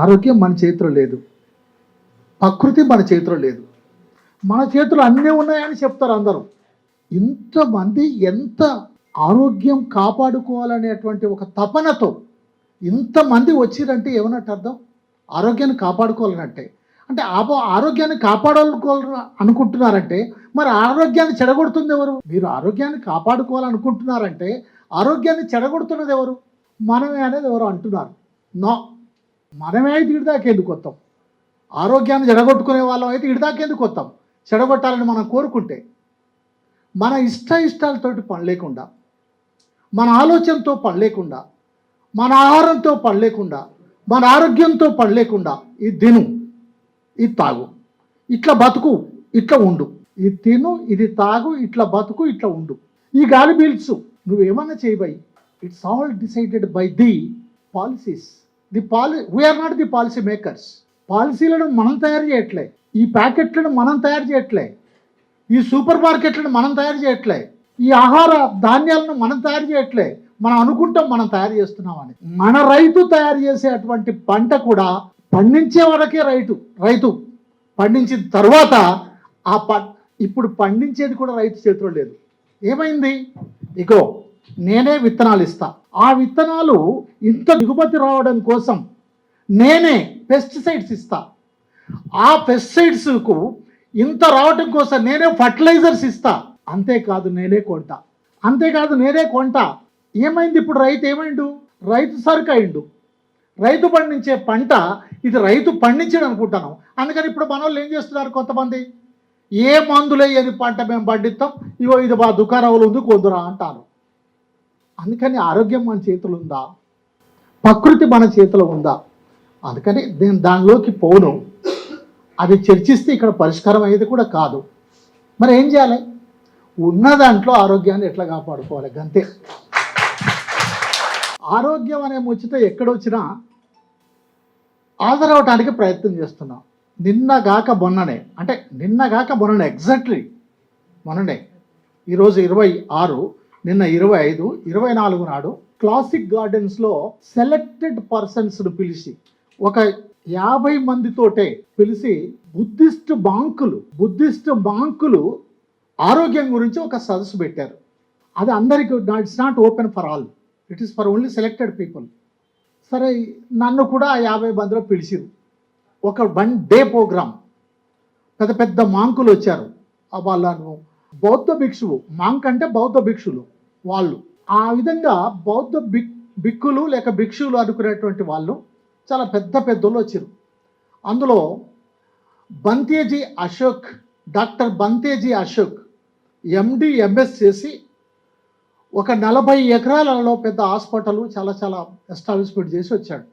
ఆరోగ్యం మన చేతిలో లేదు. ప్రకృతి మన చేతిలో లేదు. మన చేతిలో అన్నీ ఉన్నాయని చెప్తారు అందరూ. ఇంతమంది ఎంత ఆరోగ్యం కాపాడుకోవాలనేటువంటి ఒక తపనతో ఇంతమంది వచ్చిరంటే ఏమన్నట్టు అర్థం? ఆరోగ్యాన్ని కాపాడుకోవాలనంటే. అంటే ఆపో ఆరోగ్యాన్ని కాపాడుకోవాలని అనుకుంటున్నారంటే మరి ఆరోగ్యాన్ని చెడగొడుతుంది ఎవరు మీరు ఆరోగ్యాన్ని కాపాడుకోవాలనుకుంటున్నారంటే ఆరోగ్యాన్ని చెడగొడుతున్నది ఎవరు మనమే అనేది ఎవరు అంటున్నారు. నో మనమే అయితే ఇడిదాకేందుకు వస్తాం? ఆరోగ్యాన్ని జడగొట్టుకునే వాళ్ళం అయితే ఇడిదాకా ఎందుకు వస్తాం? చెడగొట్టాలని మనం కోరుకుంటే మన ఇష్ట ఇష్టాలతోటి పని లేకుండా మన ఆలోచనతో పని లేకుండా మన ఆహారంతో పని లేకుండా మన ఆరోగ్యంతో పని లేకుండా ఈ తిను ఇది తాగు. ఇట్లా బతుకు ఇట్లా ఉండు. ఇది తిను ఇది తాగు ఇట్లా బతుకు ఇట్లా ఉండు. ఈ గాలి పీల్చు నువ్వేమన్నా చేయబోయి. It's all decided by the policies the poly we're not the policy makers పాలసీలను మనం తయారు చేయట్లే. ఈ ప్యాకెట్లను మనం తయారు చేయట్లే. ఈ సూపర్ మార్కెట్లను మనం తయారు చేయట్లే. ఈ ఆహార ధాన్యాలను మనం తయారు చేయట్లే. మనం అనుకుంటాం మనం తయారు చేస్తున్నామని. మన రైతు తయారు చేసేటువంటి పంట కూడా పండించే వరకే రైతు రైతు. పండించిన తర్వాత ఆ ప ఇప్పుడు పండించేది కూడా రైతు చేతిలో లేదు. ఏమైంది? ఇగో నేనే విత్తనాలు ఇస్తా. ఆ విత్తనాలు ఇంత దిగుమతి రావడం కోసం నేనే పెస్టిసైడ్స్ ఇస్తా. ఆ పెస్టిసైడ్స్కు ఇంత రావడం కోసం నేనే ఫర్టిలైజర్స్ ఇస్తా. అంతేకాదు నేనే కొంటా. అంతేకాదు నేనే కొంటా. ఏమైంది ఇప్పుడు రైతు ఏమైండు? రైతు సరుకు అయిండు రైతు పండించే పంట ఇది రైతు పండించడం అనుకుంటాను. అందుకని ఇప్పుడు మన వాళ్ళు ఏం చేస్తున్నారు కొంతమంది? ఏ మందులు వేయని పంట మేము పండిస్తాం. ఇగో ఇది మా దుకాణంలో ఉంది కొందురా అంటారు. అందుకని ఆరోగ్యం మన చేతులు ఉందా? ప్రకృతి మన చేతిలో ఉందా? అందుకని నేను దానిలోకి పోను. అది చర్చిస్తే ఇక్కడ పరిష్కారం అయ్యేది కూడా కాదు. మరి ఏం చేయాలి? ఉన్న దాంట్లో ఆరోగ్యాన్ని ఎట్లా కాపాడుకోవాలి? అంతే ఆరోగ్యం అనే ముచ్చట ఎక్కడొచ్చినా హాజరవటానికి ప్రయత్నం చేస్తున్నాం. నిన్నగాక మొన్ననే అంటే నిన్నగాక మొన్ననే ఎగ్జాక్ట్లీ మొన్ననే ఈరోజు ఇరవై ఆరు నిన్న ఇరవై ఐదు ఇరవై నాలుగు నాడు క్లాసిక్ గార్డెన్స్లో సెలెక్టెడ్ పర్సన్స్ను పిలిచి ఒక యాభై మందితోటే పిలిచి బుద్ధిస్ట్ బాంకులు బుద్ధిస్ట్ బాంకులు ఆరోగ్యం గురించి ఒక సదస్సు పెట్టారు. అది అందరికీ it's not open for all it is for only selected people సరే నన్ను కూడా ఆ యాభై మందిలో పిలిచిరు. ఒక వన్ డే ప్రోగ్రామ్ పెద్ద పెద్ద మాంకులు వచ్చారు. వాళ్ళను బౌద్ధ భిక్షువు మాంక్ అంటే బౌద్ధ భిక్షులు. వాళ్ళు. ఆ విధంగా బౌద్ధ బిక్ బిక్కులు లేక భిక్షువులు అనుకునేటువంటి వాళ్ళు చాలా పెద్ద పెద్దోళ్ళు వచ్చారు. అందులో Bhanteji Ashok doctor Bhanteji Ashok MD MS చేసి ఒక నలభై ఎకరాలలో పెద్ద హాస్పిటల్ చాలా చాలా ఎస్టాబ్లిష్మెంట్ చేసి వచ్చాడు.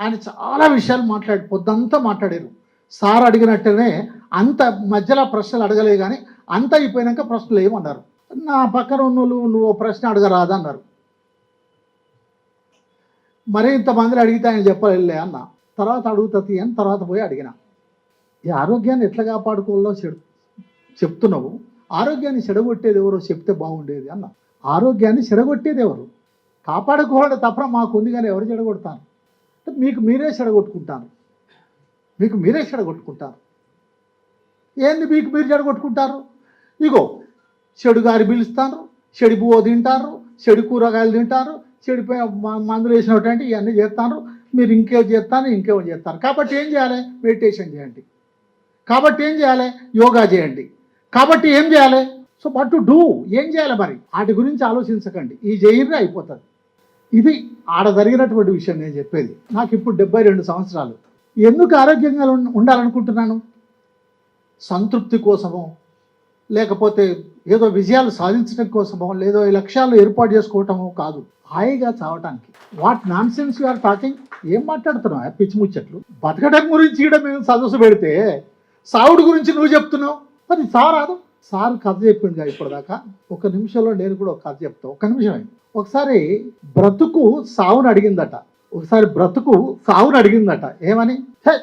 ఆయన చాలా విషయాలు మాట్లాడి పొద్దంతా మాట్లాడారు. సార్ అడిగినట్టునే అంత మధ్యలో ప్రశ్నలు అడగలేదు కానీ అంత అయిపోయినాక ప్రశ్నలు ఏమన్నారు? నా పక్కన ఉన్నోళ్ళు నువ్వు ప్రశ్న అడగరాదా అన్నారు మరి ఇంతమందిని అడిగితే ఆయన చెప్పలే అన్న. తర్వాత అడుగుతుంది అని తర్వాత పోయి అడిగిన. ఈ ఆరోగ్యాన్ని ఎట్లా కాపాడుకోవాలో చెప్తున్నావు. ఆరోగ్యాన్ని చెడగొట్టేది ఎవరో చెప్తే బాగుండేది అన్న. ఆరోగ్యాన్ని చెడగొట్టేది ఎవరు? కాపాడుకోవాలి తప్ప మాకు ఉంది కానీ ఎవరు చెడగొడతాను మీకు మీరే చెడగొట్టుకుంటాను మీకు మీరే చెడగొట్టుకుంటారు. ఏంది మీకు మీరు చెడగొట్టుకుంటారు? ఇగో చెడు గారి పిలుస్తారు చెడు పువ్వు తింటారు చెడు కూరగాయలు తింటారు చెడిపోయి మ- మందులు వేసినటువంటి ఇవన్నీ చేస్తారు. మీరు ఇంకేం చేస్తాను ఇంకేమో చేస్తారు. కాబట్టి ఏం చేయాలి? మెడిటేషన్ చేయండి. కాబట్టి ఏం చేయాలి? యోగా చేయండి. కాబట్టి ఏం చేయాలి? So but to do? ఏం చేయాలి మరి? వాటి గురించి ఆలోచించకండి. ఈ జైర్రే అయిపోతుంది. ఇది ఆడ జరిగినటువంటి విషయం నేను చెప్పేది. నాకు ఇప్పుడు డెబ్బై రెండు సంవత్సరాలు. ఎందుకు ఆరోగ్యంగా ఉండాలనుకుంటున్నాను? సంతృప్తి కోసమో లేకపోతే ఏదో విజయాలు సాధించడం కోసమో లేదో ఈ లక్ష్యాలు ఏర్పాటు చేసుకోవటమో కాదు. హాయిగా చావటానికి. What nonsense you're talking? ఏం మాట్లాడుతున్నావు? పిచ్చి ముచ్చట్లు. బతకడం గురించి కూడా మేము సదస్సు పెడితే సావుడు గురించి నువ్వు చెప్తున్నావు? మరి సారాదు సార్ కథ చెప్పిండుగా ఇప్పటిదాకా. ఒక నిమిషంలో నేను కూడా ఒక కథ చెప్తా. ఒక నిమిషమే ఒకసారి బ్రతుకు సావును అడిగిందట. ఒకసారి బ్రతుకు సావును అడిగిందట. ఏమని? "హే,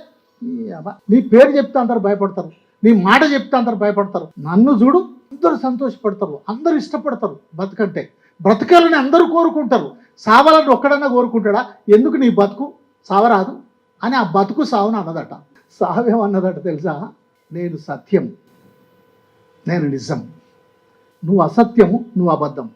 నీ పేరు చెప్తే అందరు భయపడతారు. నీ మాట చెప్తే అందరు భయపడతారు. నన్ను చూడు. అందరూ సంతోషపడతారు అందరూ ఇష్టపడతారు బతుకంటే. బ్రతకాలని అందరూ కోరుకుంటారు. సావాలని ఒక్కడన్నా కోరుకుంటాడా? ఎందుకు నీ బతుకు సావరాదు? అని ఆ బతుకు సావును అన్నదట. సావేమన్నదట తెలుసా? నేను సత్యం. నేను నిజం. నువ్వు అసత్యము నువ్వు అబద్ధం.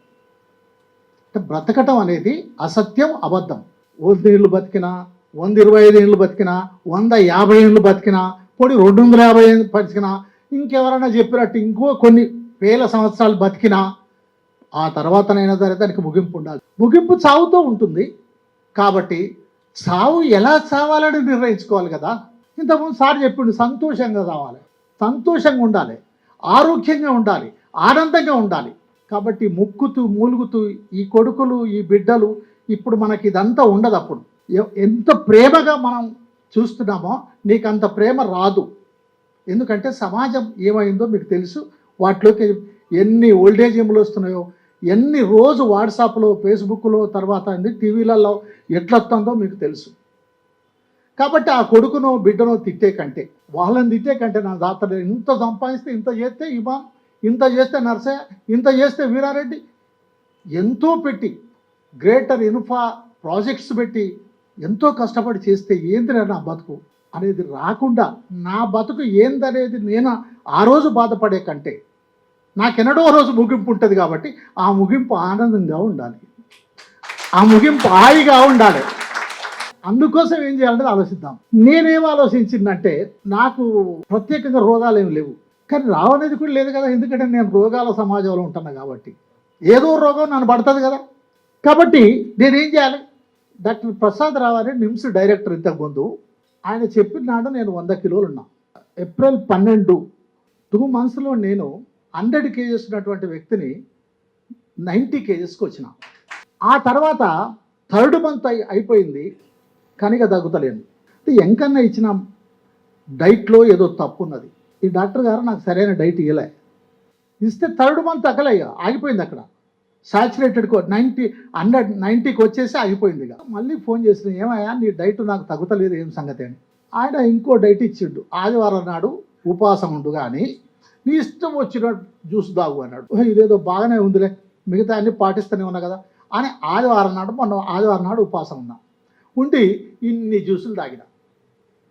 అంటే బ్రతకటం అనేది అసత్యం అబద్ధం. వంద బతికినా వంద ఇరవై ఐదు ఏళ్ళు బతికినా వంద యాభై ఏళ్ళు బతికినా పొడి రెండు వందల యాభై ఏళ్ళు బతికినా ఇంకెవరైనా చెప్పినట్టు ఇంకో కొన్ని వేల సంవత్సరాలు బతికినా ఆ తర్వాతనైనా సరే దానికి ముగింపు ఉండాలి. ముగింపు చావుతో ఉంటుంది. కాబట్టి చావు ఎలా చావాలని నిర్ణయించుకోవాలి కదా? ఇంతకుముందు సార్ చెప్పిండు సంతోషంగా చావాలి. సంతోషంగా ఉండాలి. ఆరోగ్యంగా ఉండాలి. ఆనందంగా ఉండాలి. కాబట్టి ముక్కుతూ మూలుగుతూ ఈ కొడుకులు ఈ బిడ్డలు ఇప్పుడు మనకి ఇదంతా ఉండదు అప్పుడు. ఎంత ప్రేమగా మనం చూస్తున్నామో నీకు అంత ప్రేమ రాదు. ఎందుకంటే సమాజం ఏమైందో మీకు తెలుసు. వాటిలోకి ఎన్ని ఓల్డేజ్ ఏములు వస్తున్నాయో ఎన్ని రోజు వాట్సాప్లో ఫేస్బుక్లో తర్వాత టీవీలలో ఎట్లా వస్తుందో మీకు తెలుసు. కాబట్టి ఆ కొడుకునో బిడ్డనో తిట్టే కంటే వాళ్ళని తిట్టే కంటే నా దాతలు ఇంత సంపాదిస్తే ఇంత చేస్తే ఇమాం ఇంత చేస్తే నర్సయ్య ఇంత చేస్తే వీరారెడ్డి ఎంతో పెట్టి గ్రేటర్ ఇన్ఫా ప్రాజెక్ట్స్ పెట్టి ఎంతో కష్టపడి చేస్తే ఏంటి నా బతుకు? అనేది రాకుండా నా బతుకు ఏందనేది నేను ఆ రోజు బాధపడే కంటే నాకెన్నడో రోజు ముగింపు ఉంటుంది కాబట్టి ఆ ముగింపు ఆనందంగా ఉండాలి. ఆ ముగింపు హాయిగా ఉండాలి. అందుకోసం ఏం చేయాలంటే ఆలోచిద్దాం. నేనేం ఆలోచించిందంటే నాకు ప్రత్యేకంగా రోగాలు ఏమి లేవు. కానీ రావనేది కూడా లేదు కదా ఎందుకంటే నేను రోగాల సమాజంలో ఉంటున్నా కాబట్టి. ఏదో రోగం నన్ను పడుతుంది కదా. కాబట్టి నేనేం చేయాలి? Doctor Prasad Rao NIMS director ఇంతకుముందు ఆయన చెప్పిన నాడు నేను వంద కిలోలు ఉన్నా. ఏప్రిల్ పన్నెండు టూ మంత్స్లో నేను హండ్రెడ్ కేజెస్ ఉన్నటువంటి వ్యక్తిని నైంటీ కేజెస్కి వచ్చిన. ఆ తర్వాత థర్డ్ మంత్ అయి అయిపోయింది. కనుక తగ్గుతలేను ఎంకన్నా ఇచ్చిన డైట్లో ఏదో తప్పు ఉన్నది ఈ డాక్టర్ గారు నాకు సరైన డైట్ ఇవ్వలే ఇస్తే థర్డ్ మంత్ తగ్గలే ఆగిపోయింది అక్కడ. సాచురేటెడ్ నైంటీ హండ్రెడ్ నైంటీకి వచ్చేసి ఆగిపోయింది ఇక. మళ్ళీ ఫోన్ చేసిన ఏమయ్యా నీ డైట్ నాకు తగ్గుతలేదు ఏం సంగతి? అని. ఆయన ఇంకో డైట్ ఇచ్చిండు. ఆదివారం నాడు ఉపవాసం ఉండు కానీ నీ ఇష్టం వచ్చిన జ్యూస్ దాగు అన్నాడు. ఇదేదో బాగానే ఉందిలే మిగతా అన్ని పాటిస్తూనే ఉన్నా కదా అని ఆదివారం నాడు మొన్న ఆదివారం నాడు ఉపవాసం ఉన్నా. ఉండి ఇన్ని జ్యూసులు తాగిన.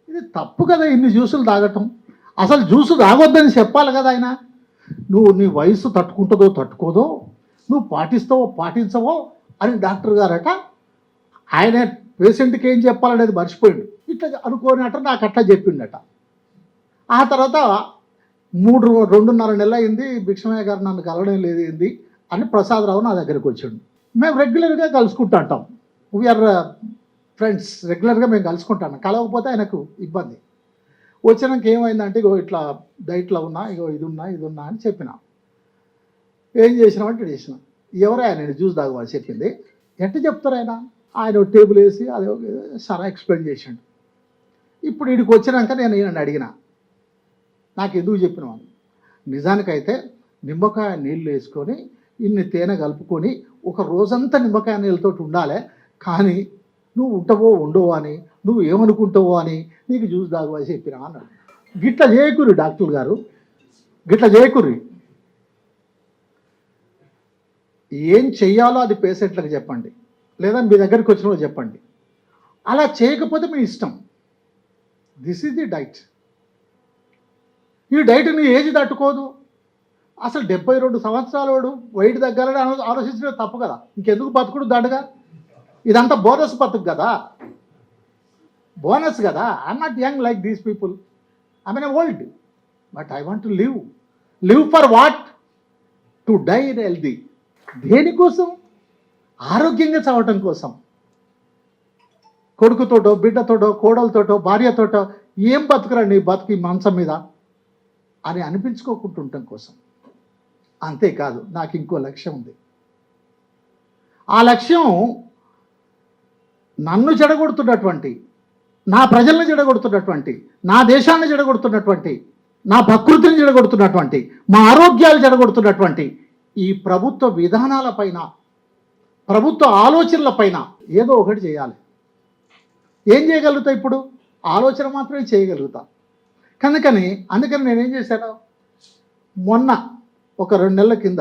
ఇది తప్పు కదా ఇన్ని జ్యూసులు తాగటం. అసలు జ్యూసు తాగొద్దని చెప్పాలి కదా ఆయన. నువ్వు నీ వయసు తట్టుకుంటుందో తట్టుకోదో నువ్వు పాటిస్తావో పాటించవో అని డాక్టర్ గారట. ఆయన పేషెంట్కి ఏం చెప్పాలనేది మర్చిపోయిండు. ఇట్లా అనుకోనట నాకు అట్లా చెప్పిండట. ఆ తర్వాత మూడు రెండున్నర నెల అయింది భిక్షమయ్య గారు నన్ను కలవడం లేదు ఏంది అని ప్రసాదరావు నా దగ్గరికి వచ్చిండు. మేము రెగ్యులర్గా కలుసుకుంటుంటాం. వీఆర్ ఫ్రెండ్స్ uh, రెగ్యులర్గా మేము కలుసుకుంటాను కలవకపోతే ఆయనకు ఇబ్బంది. వచ్చినాక ఏమైందంటే ఇగో ఇట్లా డైట్లో ఉన్నా ఇగో ఇది ఉన్నా ఇది ఉన్నా అని చెప్పిన. ఏం చేసినామంటే ఇటు చేసిన. ఎవరు ఆయన జ్యూస్ తాగమని చెప్పింది. ఎట్ట చెప్తారు ఆయన? ఆయన ఒక టేబుల్ వేసి అది సరా ఎక్స్ప్లెయిన్ చేసిండు. ఇప్పుడు ఇడికి వచ్చినాక నేను ఈయన అడిగిన. నాకు ఎందుకు చెప్పినావు నిజానికైతే నిమ్మకాయ నీళ్ళు వేసుకొని ఇన్ని తేనె కలుపుకొని ఒక రోజంతా నిమ్మకాయ నీళ్ళతో ఉండాలి. కానీ నువ్వు ఉంటావో ఉండవో అని నువ్వు ఏమనుకుంటావో అని నీకు జ్యూస్ తాగు అని చెప్పినా అన్నాడు. గిట్ల చేయకూరి డాక్టర్ గారు. గిట్ల చేయకుర్రి ఏం చెయ్యాలో అది పేషెంట్లకు చెప్పండి. లేదా మీ దగ్గరికి వచ్చిన వాళ్ళు చెప్పండి. అలా చేయకపోతే మీ ఇష్టం. దిస్ ఈజ్ ది డైట్ ఈ డైట్ నీ ఏజ్ తట్టుకోదు. అసలు డెబ్బై రెండు సంవత్సరాలోడు వెయిట్ దగ్గర ఆలోచించడం తప్పు కదా. ఇంకెందుకు బతుకుడు దాడుగా? ఇదంతా బోనస్ బతుకు కదా. బోనస్ కదా. I'm not young like these people I mean old but I want to live live for what to die in healthy దేనికోసం ఆరోగ్యంగా చావటం కోసం. కొడుకుతోటో బిడ్డతోటో కోడలతోటో భార్యతోటో ఏం బతుకురా బతికి బతుకు మంచం మీద అని అనిపించుకోకుంటుండటం కోసం. అంతేకాదు నాకు ఇంకో లక్ష్యం ఉంది. ఆ లక్ష్యం నన్ను చెడగొడుతున్నటువంటి నా ప్రజల్ని చెడగొడుతున్నటువంటి నా దేశాన్ని చెడగొడుతున్నటువంటి నా ప్రకృతిని చెడగొడుతున్నటువంటి మా ఆరోగ్యాలు చెడగొడుతున్నటువంటి ఈ ప్రభుత్వ విధానాలపైన ప్రభుత్వ ఆలోచనలపైన ఏదో ఒకటి చేయాలి. ఏం చేయగలుగుతా ఇప్పుడు? ఆలోచన మాత్రమే చేయగలుగుతా. కనుకని అందుకని నేనేం చేశాను? మొన్న ఒక రెండు నెలల కింద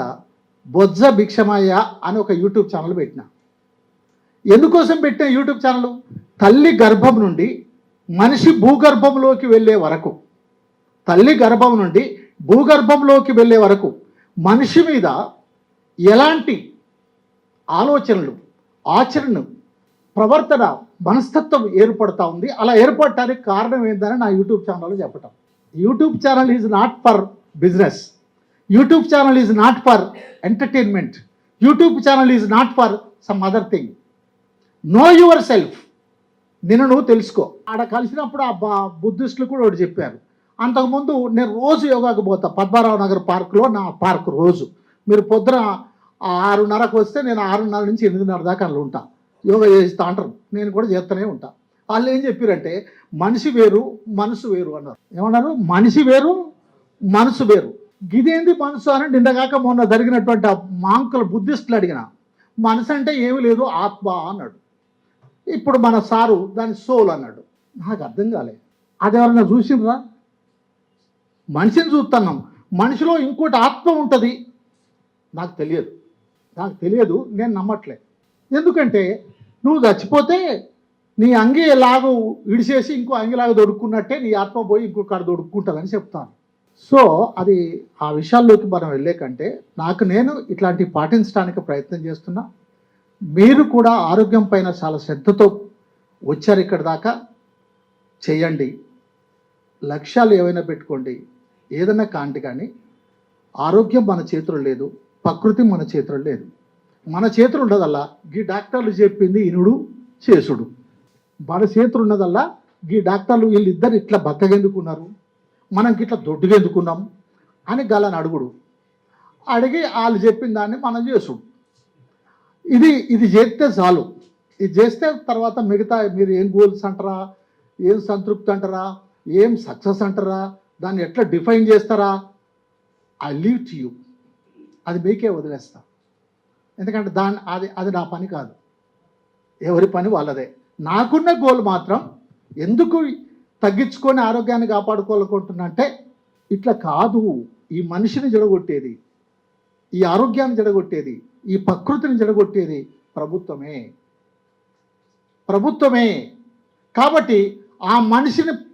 బొజ్జ భిక్షమయ్య అని ఒక యూట్యూబ్ ఛానల్ పెట్టిన. ఎందుకోసం పెట్టిన యూట్యూబ్ ఛానల్? తల్లి గర్భం నుండి మనిషి భూగర్భంలోకి వెళ్ళే వరకు. తల్లి గర్భం నుండి భూగర్భంలోకి వెళ్ళే వరకు. మనిషి మీద ఎలాంటి ఆలోచనలు ఆచరణ ప్రవర్తన మనస్తత్వం ఏర్పడతా ఉంది? అలా ఏర్పడటానికి కారణం ఏందని నా యూట్యూబ్ ఛానల్లో చెప్పటం. YouTube channel is not for business. YouTube channel is not for entertainment. YouTube channel is not for some other thing. Know yourself. నిన్ను నువ్వు తెలుసుకో. ఆడ కలిసినప్పుడు ఆ బా బుద్ధిస్టులు కూడా ఒకటి చెప్పారు. అంతకుముందు నేను రోజు యోగాకు పోతా. పద్మారావు నగర్ పార్క్లో నా పార్క్ రోజు. మీరు పొద్దున ఆరున్నరకు వస్తే నేను ఆరున్నర నుంచి ఎనిమిదిన్నర దాకా అందులో ఉంటా. యోగా చేస్తా అంటారు. నేను కూడా చేస్తూనే ఉంటా. వాళ్ళు ఏం చెప్పారంటే మనిషి వేరు మనసు వేరు అన్నారు. ఏమన్నారు? మనిషి వేరు మనసు వేరు. గిదేంది మనసు అని నిండగాక మొన్న జరిగినటువంటి ఆ మాంకుల బుద్ధిస్టులు అడిగిన మనసు అంటే ఏమీ లేదు ఆత్మ అన్నాడు. ఇప్పుడు మన సారు దాని సోల్ అన్నాడు. నాకు అర్థం కాలేదు అది ఎవరన్నా చూసిండ్రా? మనిషిని చూస్తున్నాం. మనిషిలో ఇంకోటి ఆత్మ ఉంటుంది. నాకు తెలియదు. నాకు తెలియదు నేను నమ్మట్లే. ఎందుకంటే నువ్వు చచ్చిపోతే నీ అంగి లాగు ఇడిచేసి ఇంకో అంగిలాగా దొడుక్కున్నట్టే నీ ఆత్మ పోయి ఇంకొకటి దొడుక్కుంటుందని చెప్తాను. సో అది ఆ విషయాల్లోకి మనం వెళ్ళే కంటే నాకు నేను ఇట్లాంటివి పాటించడానికి ప్రయత్నం చేస్తున్నా. మీరు కూడా ఆరోగ్యం పైన చాలా శ్రద్ధతో వచ్చారు ఇక్కడ దాకా. చేయండి. లక్ష్యాలు ఏవైనా పెట్టుకోండి. ఏదైనా కాంటి కానీ ఆరోగ్యం మన చేతులు లేదు ప్రకృతి మన చేతుల్లో లేదు. మన చేతులు ఉండదల్లా గీ డాక్టర్లు చెప్పింది ఇనుడు చేసుడు. మన చేతులు ఉన్నదల్లా గీ డాక్టర్లు వీళ్ళిద్దరు ఇట్లా బక్కగెందుకున్నారు మనం ఇట్లా దొడ్డుగెందుకున్నాం అని గలని అడుగుడు. అడిగి వాళ్ళు చెప్పిన దాన్ని మనం చేసుడు. ఇది ఇది చేస్తే చాలు. ఇది చేస్తే తర్వాత మిగతా మీరు ఏం గోల్స్ అంటారా? ఏం సంతృప్తి అంటారా? ఏం సక్సెస్ అంటారా? దాన్ని ఎట్లా డిఫైన్ చేస్తారా? ఐ లీవ్ టు యూ అది మీకే వదిలేస్తా. ఎందుకంటే దాని అది అది నా పని కాదు. ఎవరి పని వాళ్ళదే. నాకున్న గోల్ మాత్రం ఎందుకు తగ్గించుకొని ఆరోగ్యాన్ని కాపాడుకోవాలనుకుంటున్నంటే ఇట్లా కాదు. ఈ మనిషిని జడగొట్టేది ఈ ఆరోగ్యాన్ని జడగొట్టేది ఈ ప్రకృతిని జడగొట్టేది ప్రభుత్వమే. ప్రభుత్వమే. కాబట్టి ఆ మనిషిని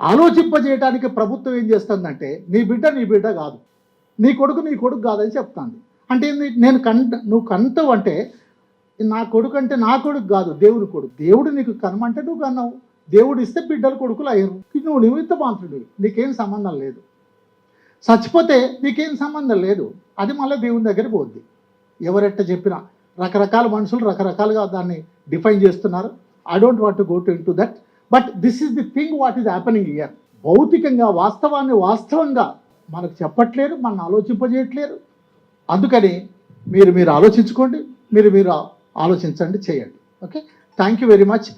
ఆలోచింపజేయడానికి ప్రభుత్వం ఏం చేస్తుందంటే నీ బిడ్డ నీ బిడ్డ కాదు. నీ కొడుకు నీ కొడుకు కాదని చెప్తాంది. అంటే నేను కంట నువ్వు కంటవు అంటే నా కొడుకు అంటే నా కొడుకు కాదు దేవుని కొడుకు. దేవుడు నీకు కనమంటే నువ్వు కన్నావు. దేవుడు ఇస్తే బిడ్డలు కొడుకులు అయ్యారు. నువ్వు నిమిత్త మాత్రుడు నీకేం సంబంధం లేదు. చచ్చిపోతే నీకేం సంబంధం లేదు. అది మళ్ళీ దేవుని దగ్గర పోద్ది. ఎవరెట్ట చెప్పినా రకరకాల మనుషులు రకరకాలుగా దాన్ని డిఫైన్ చేస్తున్నారు. I don't want to go to into that. But this is the thing what is happening here భౌతికంగా వాస్తవాన్ని వాస్తవంగా మనకు చెప్పట్లేరు మన ఆలోచింపజేయట్లేరు అందుకని మీరు మీరు ఆలోచించుకోండి మీరు మీరు ఆలోచించండి చేయండి okay thank you very much